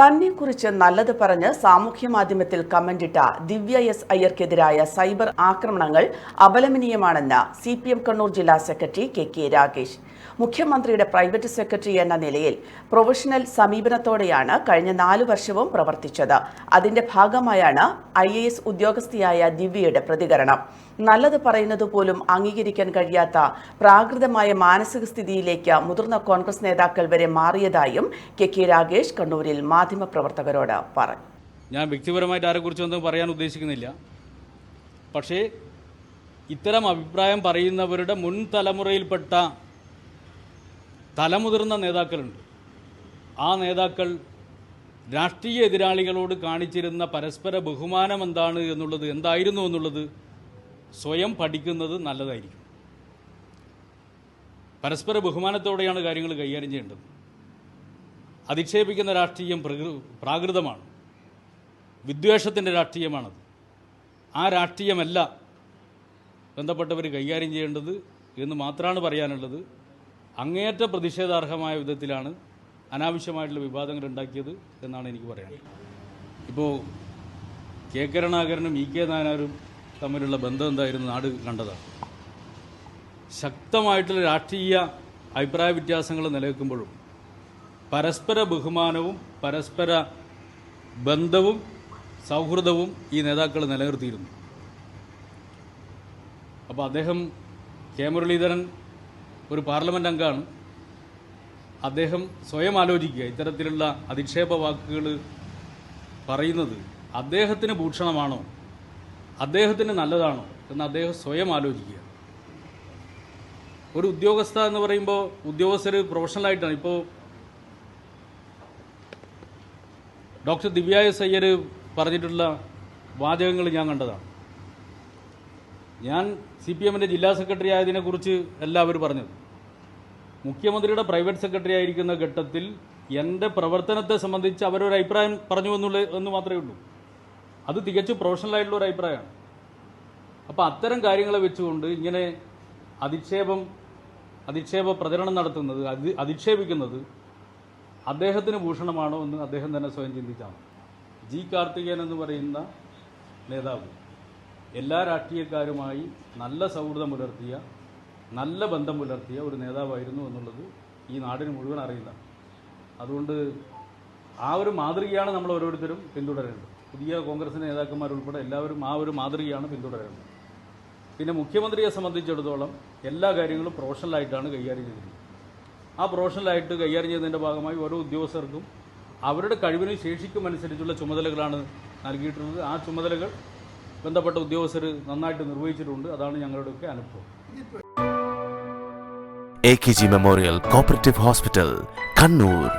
തന്നെക്കുറിച്ച് നല്ലത് പറഞ്ഞ് സാമൂഹ്യ മാധ്യമത്തിൽ കമന്റിട്ട ദിവ്യ എസ് അയ്യർക്കെതിരായ സൈബർ ആക്രമണങ്ങൾ അപലപനീയമാണെന്ന് സി പി എം കണ്ണൂർ ജില്ലാ സെക്രട്ടറി കെ കെ രാകേഷ്. മുഖ്യമന്ത്രിയുടെ പ്രൈവറ്റ് സെക്രട്ടറി എന്ന നിലയിൽ പ്രൊഫഷണൽ സമീപനത്തോടെയാണ് കഴിഞ്ഞ നാലു വർഷവും പ്രവർത്തിച്ചത്. അതിന്റെ ഭാഗമായാണ് ഐ ഉദ്യോഗസ്ഥയായ ദിവ്യയുടെ പ്രതികരണം. നല്ലത് പറയുന്നത് പോലും അംഗീകരിക്കാൻ കഴിയാത്ത പ്രാകൃതമായ മാനസിക സ്ഥിതിയിലേക്ക് മുതിർന്ന കോൺഗ്രസ് നേതാക്കൾ വരെ മാറിയതായും കെ കെ രാഗേഷ് കണ്ണൂരിൽ മാധ്യമപ്രവർത്തകരോട് പറഞ്ഞു. ഞാൻ വ്യക്തിപരമായിട്ട് ആരെക്കുറിച്ചൊന്നും പറയാൻ ഉദ്ദേശിക്കുന്നില്ല. പക്ഷേ ഇത്തരം അഭിപ്രായം പറയുന്നവരുടെ മുൻ തലമുറയിൽപ്പെട്ട തലമുതിർന്ന നേതാക്കളുണ്ട്. ആ നേതാക്കൾ രാഷ്ട്രീയ എതിരാളികളോട് കാണിച്ചിരുന്ന പരസ്പര ബഹുമാനം എന്താണ് എന്നുള്ളത് എന്തായിരുന്നു എന്നുള്ളത് സ്വയം പഠിക്കുന്നത് നല്ലതായിരിക്കും. പരസ്പര ബഹുമാനത്തോടെയാണ് കാര്യങ്ങൾ കൈകാര്യം ചെയ്യേണ്ടത്. അധിക്ഷേപിക്കുന്ന രാഷ്ട്രീയം പ്രകൃ പ്രാകൃതമാണ്. വിദ്വേഷത്തിന്റെ രാഷ്ട്രീയമാണത്. ആ രാഷ്ട്രീയമല്ല ബന്ധപ്പെട്ടവർ കൈകാര്യം ചെയ്യേണ്ടത് എന്ന് മാത്രമാണ് പറയാനുള്ളത്. അങ്ങേയറ്റ പ്രതിഷേധാർഹമായ വിധത്തിലാണ് അനാവശ്യമായിട്ടുള്ള വിവാദങ്ങൾ ഉണ്ടാക്കിയത് എന്നാണ് എനിക്ക് പറയാനുള്ളത്. ഇപ്പോൾ കെ കരുണാകരനും ഇ കെ നായനാരും തമ്മിലുള്ള ബന്ധം എന്തായിരുന്നു? നാട് കണ്ടതാണ്. ശക്തമായിട്ടുള്ള രാഷ്ട്രീയ അഭിപ്രായ വ്യത്യാസങ്ങൾ നിലനിൽക്കുമ്പോഴും പരസ്പര ബഹുമാനവും പരസ്പര ബന്ധവും സൗഹൃദവും ഈ നേതാക്കൾ നിലനിർത്തിയിരുന്നു. അപ്പോൾ അദ്ദേഹം കെ. മുരളീധരൻ ഒരു പാർലമെന്റ് അംഗമാണ്. അദ്ദേഹം സ്വയം ആലോചിക്കുക ഇത്തരത്തിലുള്ള അധിക്ഷേപ വാക്കുകൾ പറയുന്നത് അദ്ദേഹത്തിന് ഭൂഷണമാണോ? അദ്ദേഹത്തിന് നല്ലതാണോ എന്ന് അദ്ദേഹം സ്വയം ആലോചിക്കുക. ഒരു ഉദ്യോഗസ്ഥ എന്ന് പറയുമ്പോൾ ഉദ്യോഗസ്ഥർ പ്രൊഫഷണലായിട്ടാണ് ഇപ്പോൾ ഡോക്ടർ ദിവ്യായ സയ്യർ പറഞ്ഞിട്ടുള്ള വാചകങ്ങൾ ഞാൻ കണ്ടതാണ്. ഞാൻ സി പി എമ്മിന്റെ ജില്ലാ സെക്രട്ടറി ആയതിനെക്കുറിച്ച് എല്ലാവരും പറഞ്ഞത്. മുഖ്യമന്ത്രിയുടെ പ്രൈവറ്റ് സെക്രട്ടറി ആയിരിക്കുന്ന ഘട്ടത്തിൽ എന്റെ പ്രവർത്തനത്തെ സംബന്ധിച്ച് അവരൊരു അഭിപ്രായം പറഞ്ഞു എന്നുള്ള എന്ന് മാത്രമേ ഉള്ളൂ. അത് തികച്ചും പ്രൊഫഷണൽ ആയിട്ടുള്ള ഒരു അഭിപ്രായമാണ്. അപ്പോൾ അത്തരം കാര്യങ്ങളെ വെച്ചുകൊണ്ട് ഇങ്ങനെ അധിക്ഷേപം അധിക്ഷേപ പ്രചരണം നടത്തുന്നത് അതി അധിക്ഷേപിക്കുന്നത് അദ്ദേഹത്തിന് ഭൂഷണമാണോ എന്ന് അദ്ദേഹം തന്നെ സ്വയം ചിന്തിച്ചാണ്. ജി കാർത്തികേയൻ എന്ന് പറയുന്ന നേതാവ് എല്ലാ രാഷ്ട്രീയക്കാരുമായി നല്ല സൗഹൃദം പുലർത്തിയ നല്ല ബന്ധം പുലർത്തിയ ഒരു നേതാവായിരുന്നു എന്നുള്ളത് ഈ നാടിന് മുഴുവൻ അറിയുന്നതാണ് അതുകൊണ്ട് ആ ഒരു മാതൃകയാണ് നമ്മൾ ഓരോരുത്തരും പിന്തുടരേണ്ടത്. പുതിയ കോൺഗ്രസ് നേതാക്കന്മാരുൾപ്പെടെ എല്ലാവരും ആ ഒരു മാതൃകയാണ് പിന്തുടരേണ്ടത് പിന്നെ മുഖ്യമന്ത്രിയെ സംബന്ധിച്ചിടത്തോളം എല്ലാ കാര്യങ്ങളും പ്രൊഫഷണലായിട്ടാണ് കൈകാര്യം ചെയ്തിരിക്കുന്നത്. ആ പ്രൊഫഷണലായിട്ട് കൈകാര്യം ചെയ്യുന്നതിന്റെ ഭാഗമായി ഓരോ ഉദ്യോഗസ്ഥർക്കും അവരുടെ കഴിവിനും ശേഷിക്കും അനുസരിച്ചുള്ള ചുമതലകളാണ് നൽകിയിട്ടുള്ളത്. ആ ചുമതലകൾ ബന്ധപ്പെട്ട ഉദ്യോഗസ്ഥർ നന്നായിട്ട് നിർവഹിച്ചിട്ടുണ്ട്. അതാണ് ഞങ്ങളുടെയൊക്കെ അനുഭവം. A K G memorial cooperative hospital Kannur.